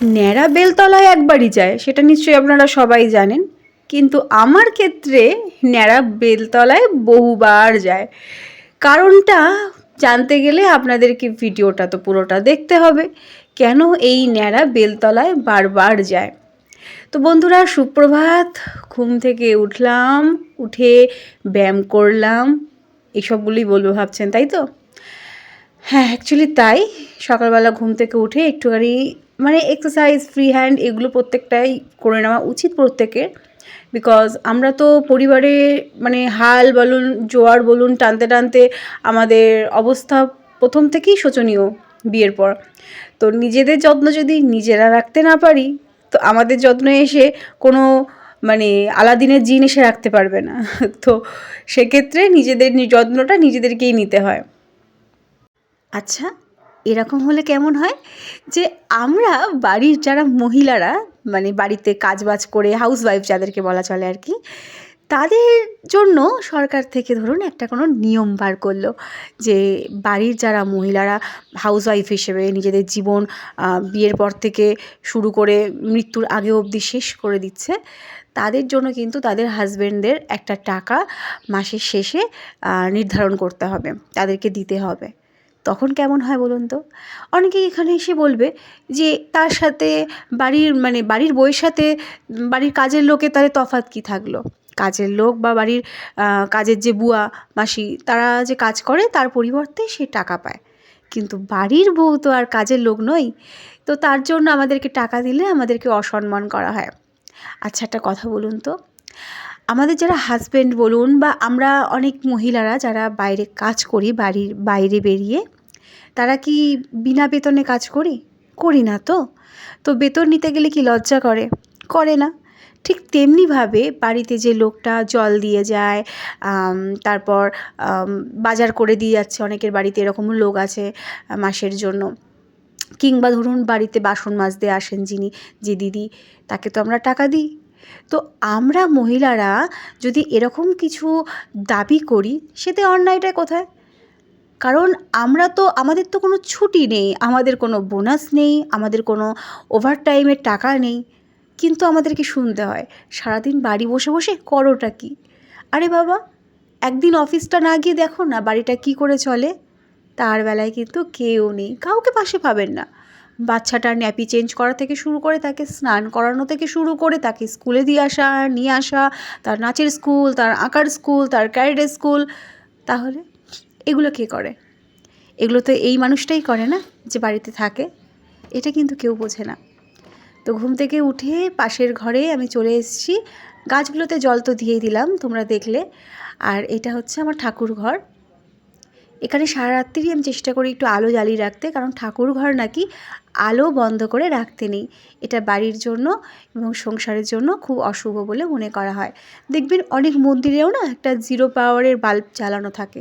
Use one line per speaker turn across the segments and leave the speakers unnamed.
ন্যাড়া বেলতলায় একবারই যায়, সেটা নিশ্চয়ই আপনারা সবাই জানেন। কিন্তু আমার ক্ষেত্রে ন্যাড়া বেলতলায় বহুবার যায়। কারণটা জানতে গেলে আপনাদেরকে ভিডিওটা তো পুরোটা দেখতে হবে, কেন এই ন্যাড়া বেলতলায় বারবার যায়। তো বন্ধুরা, সুপ্রভাত, ঘুম থেকে উঠলাম, উঠে ব্যায়াম করলাম এইসবগুলোই বলব ভাবছেন, তাই তো? হ্যাঁ অ্যাকচুয়ালি তাই। সকালবেলা ঘুম থেকে উঠে একটুখানি মানে এক্সারসাইজ ফ্রি হ্যান্ড এগুলো প্রত্যেকটাই করে নেওয়া উচিত প্রত্যেকের। বিকজ আমরা তো পরিবারে মানে হাল বলুন, জোয়ার বলুন, টানতে টানতে আমাদের অবস্থা প্রথম থেকেই শোচনীয় বিয়ের পর। তো নিজেদের যত্ন যদি নিজেরা রাখতে না পারি, তো আমাদের যত্নে এসে কোনো মানে আলাদিনের জিন এসে রাখতে পারবে না। তো সেক্ষেত্রে নিজেদের যত্নটা নিজেদেরকেই নিতে হয়। আচ্ছা এরকম হলে কেমন হয়? যে আমরা বাড়ির যারা মহিলারা মানে বাড়িতে কাজবাজ করে হাউস ওয়াইফ যাদেরকে বলা চলে আর কি, তাদের জন্য সরকার থেকে ধরুন একটা কোনো নিয়ম বার করল যে বাড়ির যারা মহিলারা হাউস ওয়াইফ হিসেবে নিজেদের জীবন বিয়ের পর থেকে শুরু করে মৃত্যুর আগে অবধি শেষ করে দিচ্ছে, তাদের জন্য কিন্তু তাদের হাজব্যান্ডদের একটা টাকা মাসের শেষে নির্ধারণ করতে হবে, তাদেরকে দিতে হবে। তখন কেমন হয় বলুন তো? অনেকেই এখানে এসে বলবে যে তার সাথে বাড়ির মানে বাড়ির বইয়ের সাথে বাড়ির কাজের লোকের তাহলে তফাৎ কী থাকল? কাজের লোক বা বাড়ির কাজের যে বুয়া মাসি, তারা যে কাজ করে তার পরিবর্তে সে টাকা পায়। কিন্তু বাড়ির বউ তো আর কাজের লোক নই তো তার জন্য আমাদেরকে টাকা দিলে আমাদেরকে অসম্মান করা হয়। আচ্ছা একটা কথা বলুন তো। আমাদের যারা হাজব্যান্ড বলুন বা আমরা অনেক মহিলারা যারা বাইরে কাজ করি, বাড়ির বাইরে বেরিয়ে তারা কি বিনা বেতনে কাজ করি? করি না তো। তো বেতন নিতে গেলে কি লজ্জা করে? করে না। ঠিক তেমনিভাবে বাড়িতে যে লোকটা জল দিয়ে যায় তারপর বাজার করে দিয়ে যাচ্ছে, অনেকের বাড়িতে এরকম লোক আছে মাসের জন্য। কিংবা ধরুন বাড়িতে বাসন মাজতে আসেন যিনি, যে দিদি, তাকে তো আমরা টাকা দিই। তো আমরা মহিলারা যদি এরকম কিছু দাবি করি সেতে অন্যায়টা কোথায়? কারণ আমরা তো, আমাদের তো কোনো ছুটি নেই, আমাদের কোনো বোনাস নেই, আমাদের কোনো ওভারটাইমের টাকা নেই। কিন্তু আমাদেরকে শুনতে হয়, সারাদিন বাড়ি বসে বসে করোটা কি? আরে বাবা, একদিন অফিসটা না গিয়ে দেখো না বাড়িটা কি করে চলে? তার বেলায় কিন্তু কেউ নেই, কাউকে পাশে পাবেন না। বাচ্চাটার ন্যাপি চেঞ্জ করা থেকে শুরু করে তাকে স্নান করানো থেকে শুরু করে তাকে স্কুলে দিয়ে আসা, নিয়ে আসা, তার নাচের স্কুল, তার আঁকার স্কুল, তার ক্যারেটের স্কুল। তাহলে এগুলো কে করে? এগুলো তো এই মানুষটাই করে না যে বাড়িতে থাকে। এটা কিন্তু কেউ বোঝে না। তো ঘুম থেকে উঠে পাশের ঘরে আমি চলে এসেছি। গাছগুলোতে জল তো দিয়েই দিলাম, তোমরা দেখলে। আর এটা হচ্ছে আমার ঠাকুর ঘর। এখানে সারা রাত্রি আমি চেষ্টা করি একটু আলো জ্বালিয়ে রাখতে, কারণ ঠাকুর ঘর নাকি আলো বন্ধ করে রাখতে নেই। এটা বাড়ির জন্য এবং সংসারের জন্য খুব অশুভ বলে মনে করা হয়। দেখবেন অনেক মন্দিরেও না একটা জিরো পাওয়ারের বাল্ব জ্বালানো থাকে।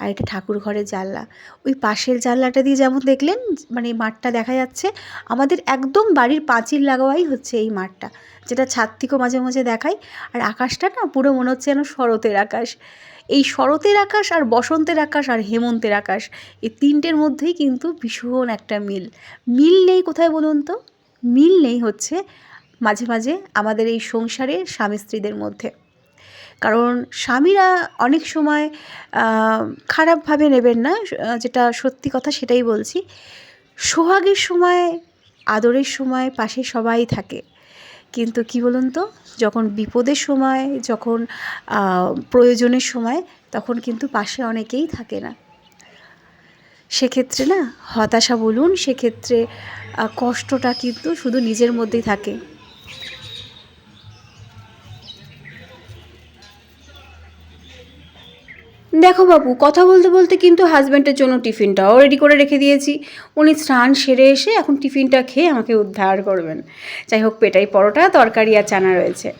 আর এটা ঠাকুর ঘরের জানলা। ওই পাশের জানলাটা দিয়ে যেমন দেখলেন মানে মাঠটা দেখা যাচ্ছে, আমাদের একদম বাড়ির পাঁচিল লাগাওয়াই হচ্ছে এই মাঠটা, যেটা ছাদ থেকেও মাঝে মাঝে দেখাই। আর আকাশটা না পুরো মনে হচ্ছে যেন শরতের আকাশ। এই শরতের আকাশ আর বসন্তের আকাশ আর হেমন্তের আকাশ, এই তিনটের মধ্যেই কিন্তু ভীষণ একটা মিল। মিল নেই কোথায় বলুন তো? মিল নেই হচ্ছে মাঝে মাঝে আমাদের এই সংসারে স্বামী স্ত্রীদের মধ্যে। কারণ স্বামীরা অনেক সময় খারাপভাবে নেবেন না যেটা সত্যি কথা সেটাই বলছি। সোহাগের সময়, আদরের সময় পাশে সবাই থাকে। কিন্তু কি বলুন তো, যখন বিপদের সময়, যখন প্রয়োজনের সময়, তখন কিন্তু পাশে অনেকেই থাকে না। সেক্ষেত্রে না, হতাশা বলুন, সেক্ষেত্রে কষ্টটা কিন্তু শুধু নিজের মধ্যেই থাকে। দেখো বাবু, কথা বলতে বলতে কিন্তু হাজব্যান্ডের জন্য টিফিনটাও রেডি করে রেখে দিয়েছি। উনি স্নান সেরে এসে এখন টিফিনটা খেয়ে আমাকে উদ্ধার করবেন। যাই হোক, পেটাই পরোটা, তরকারি আর চানা রয়েছে।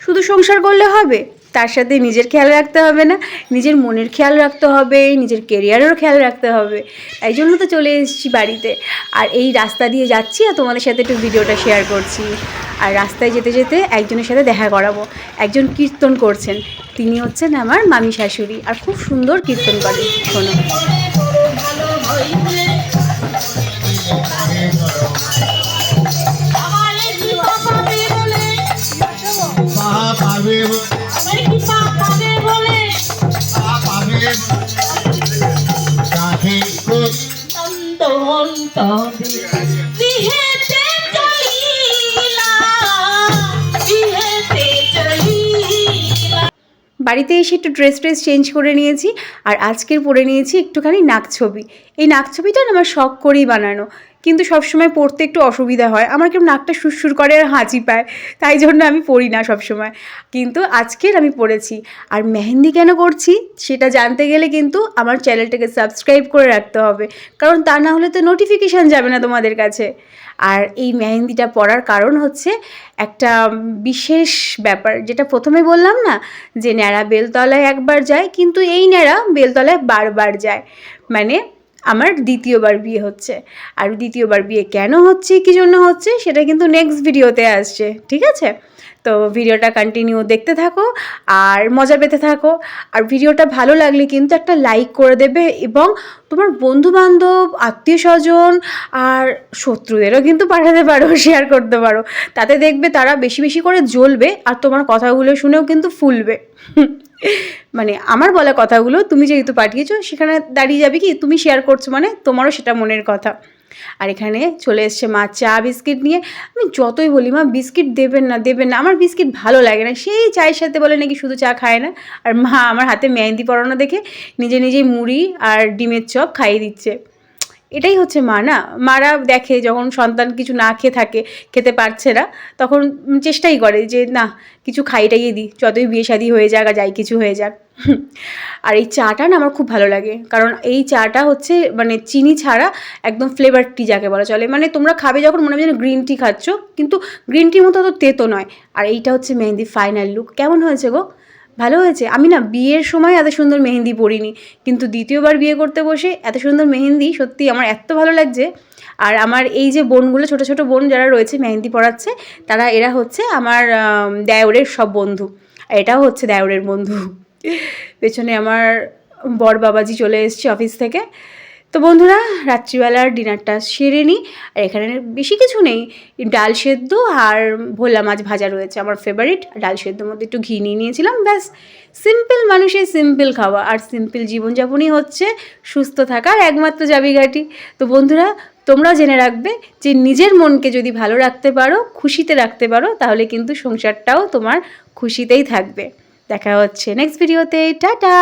শুধু সংসার করলে হবে? তার সাথে নিজের খেয়াল রাখতে হবে না। নিজের মনের খেয়াল রাখতে হবে, নিজের কেরিয়ারেরও খেয়াল রাখতে হবে। এই জন্য তো চলে এসেছি বাড়িতে। আর এই রাস্তা দিয়ে যাচ্ছি আর তোমাদের সাথে একটু ভিডিওটা শেয়ার করছি। আর রাস্তায় যেতে যেতে একজনের সাথে দেখা করাবো। একজন কীর্তন করছেন। তিনি হচ্ছেন আমার মামি শাশুড়ি আর খুব সুন্দর কীর্তন করে শোনো
Oh.
বাড়িতে এসে একটু ড্রেস ট্রেস চেঞ্জ করে নিয়েছি, আর আজকের পরে নিয়েছি একটুখানি নাক ছবি। এই নাক ছবিটা আমার শখ করেই বানানো। কিন্তু সবসময় পড়তে একটু অসুবিধা হয়। আমার কেমন নাকটা সুরসুর করে আর হাঁচি পায়, তাই জন্য আমি পড়ি না সবসময়। কিন্তু আজকের আমি পড়েছি। আর মেহেন্দি কেন করছি সেটা জানতে গেলে কিন্তু আমার চ্যানেলটাকে সাবস্ক্রাইব করে রাখতে হবে। কারণ তা না হলে তো নোটিফিকেশান যাবে না তোমাদের কাছে। আর এই মেহেন্দিটা পড়ার কারণ হচ্ছে একটা বিশেষ ব্যাপার, যেটা প্রথমে বললাম না, যে ন্যাড়া বেলতলায় একবার যায়, কিন্তু এই ন্যাড়া বেলতলায় বারবার যায়। মানে আমার দ্বিতীয়বার বিয়ে হচ্ছে। আর দ্বিতীয়বার বিয়ে কেন হচ্ছে, কী জন্য হচ্ছে, সেটা কিন্তু নেক্সট ভিডিওতে আসছে, ঠিক আছে? তো ভিডিওটা কন্টিনিউ দেখতে থাকো আর মজা পেতে থাকো। আর ভিডিওটা ভালো লাগলে কিন্তু একটা লাইক করে দেবে এবং তোমার বন্ধু বান্ধব আত্মীয় স্বজন আর শত্রুদেরও কিন্তু পাঠাতে পারো শেয়ার করতে পারো। তাতে দেখবে তারা বেশি বেশি করে জ্বলবে আর তোমার কথাগুলো শুনেও কিন্তু ফুলবে। মানে আমার বলা কথাগুলো তুমি যেহেতু পাঠিয়েছো, সেখানে দাঁড়িয়ে যাবে কি, তুমি শেয়ার করছ মানে তোমারও সেটা মনের কথা। আর এখানে চলে এসছে মা চা বিস্কিট নিয়ে। আমি যতই বলি, মা, বিস্কিট দেবেন না দেবেন না। আমার বিস্কিট ভালো লাগে না। সেই চায়ের সাথে বলে নাকি শুধু চা খায় না। আর মা আমার হাতে মেহেন্দি পরানো দেখে নিজে নিজেই মুড়ি আর ডিমের চপ খাইয়ে দিচ্ছে। এটাই হচ্ছে মা, না? মারা দেখে যখন সন্তান কিছু না খেয়ে থাকে, খেতে পারছে না, তখন চেষ্টাই করে যে, না, কিছু খাইটাইয়ে দিই, যতই বিয়ে শাদি হয়ে যাক আর যাই কিছু হয়ে যাক। আর এই চাটা না আমার খুব ভালো লাগে, কারণ এই চাটা হচ্ছে মানে চিনি ছাড়া একদম ফ্লেভার টি যাকে বলা চলে। মানে তোমরা খাবে যখন মনে হবে যেন গ্রিন টি খাচ্ছ, কিন্তু গ্রিন টির মতো অত তেতো নয়। আর এইটা হচ্ছে মেহেন্দি ফাইনাল লুক কেমন হয়েছে গো? ভালো হয়েছে। আমি না বিয়ের সময় এত সুন্দর মেহেন্দি পরিনি। কিন্তু দ্বিতীয়বার বিয়ে করতে বসে এত সুন্দর মেহেন্দি সত্যি আমার এত ভালো লাগছে। আর আমার এই যে বোনগুলো ছোট ছোট বোন যারা রয়েছে মেহেন্দি পড়াচ্ছে তারা এরা হচ্ছে আমার আম, দেওরের সব বন্ধু। এটাও হচ্ছে দেওরের বন্ধু। পেছনে আমার বর বাবাজি চলে এসছে অফিস থেকে। তো বন্ধুরা, রাত্রিবেলার ডিনারটা সেরে নিই আর এখানে বেশি কিছু নেই। ডাল সেদ্ধ আর ভোলা মাছ ভাজা রয়েছে আমার ফেভারিট ডাল সেদ্ধর মধ্যে একটু ঘি নিয়ে নিয়েছিলাম, ব্যাস। সিম্পল মানুষের সিম্পল খাওয়া। আর সিম্পল জীবনযাপনই হচ্ছে সুস্থ থাকার একমাত্র চাবিকাঠি। তো বন্ধুরা তোমরাও জেনে রাখবে যে নিজের মনকে যদি ভালো রাখতে পারো, খুশিতে রাখতে পারো, তাহলে কিন্তু সংসারটাও তোমার খুশিতেই থাকবে। দেখা হচ্ছে নেক্সট ভিডিওতে টাটা!